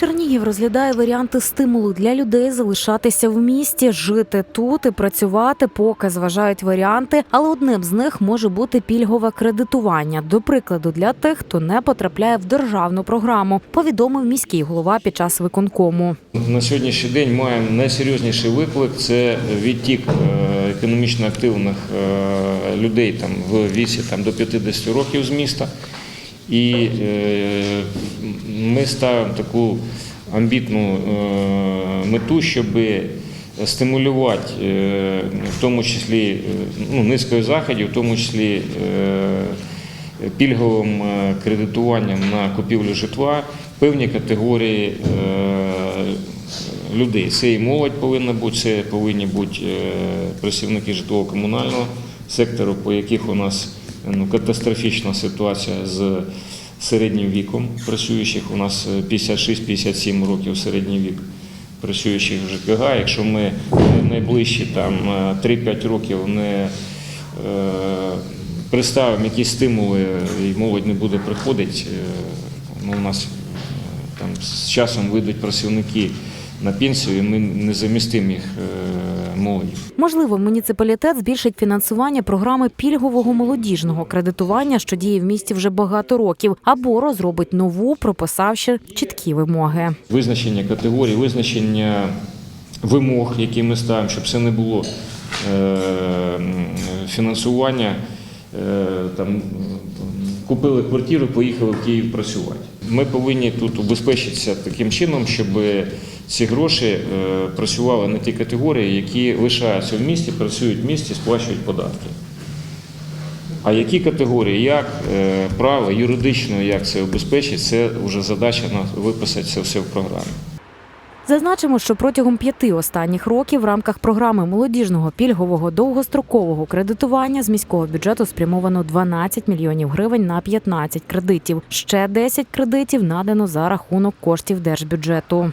Чернігів розглядає варіанти стимулу для людей залишатися в місті, жити тут і працювати, поки зважають варіанти. Але одним з них може бути пільгове кредитування. До прикладу, для тих, хто не потрапляє в державну програму, повідомив міський голова під час виконкому. На сьогоднішній день маємо найсерйозніший виклик це відтік е, економічно активних е, людей там в віці там до 50 років з міста. І е, ми ставимо таку амбітну е, мету, щоб стимулювати, е, в тому числі ну, низкою заходів, в тому числі пільговим кредитуванням на купівлю житла певні категорії людей. Це і молодь повинна бути, це повинні бути працівники житлово-комунального сектору, по яких у нас ну, катастрофічна ситуація з середнім віком працюючих. У нас е, 56-57 років середній вік працюючих в ЖКГ. Якщо ми е, найближчі там е, 3-5 років не е, представимо якісь стимули і молодь не буде приходити, е, ну, у нас е, там з часом вийдуть працівники на пенсію, і ми не замістимо їх е, молоді. Можливо, муніципалітет збільшить фінансування програми пільгового молодіжного кредитування, що діє в місті вже багато років, або розробить нову, прописавши чіткі вимоги. Визначення категорій, визначення вимог, які ми ставимо, щоб це не було е, фінансування. е, Там, купили квартиру, поїхали в Київ працювати. Ми повинні тут убезпечитися таким чином, щоб ці гроші е, працювали на ті категорії, які лишаються в місті, працюють в місті, сплачують податки. А які категорії, як е, право, юридично, як це обезпечить, це вже задача виписати це все в програмі. Зазначимо, що протягом п'яти останніх років в рамках програми молодіжного пільгового довгострокового кредитування з міського бюджету спрямовано 12 мільйонів гривень на 15 кредитів. Ще 10 кредитів надано за рахунок коштів держбюджету.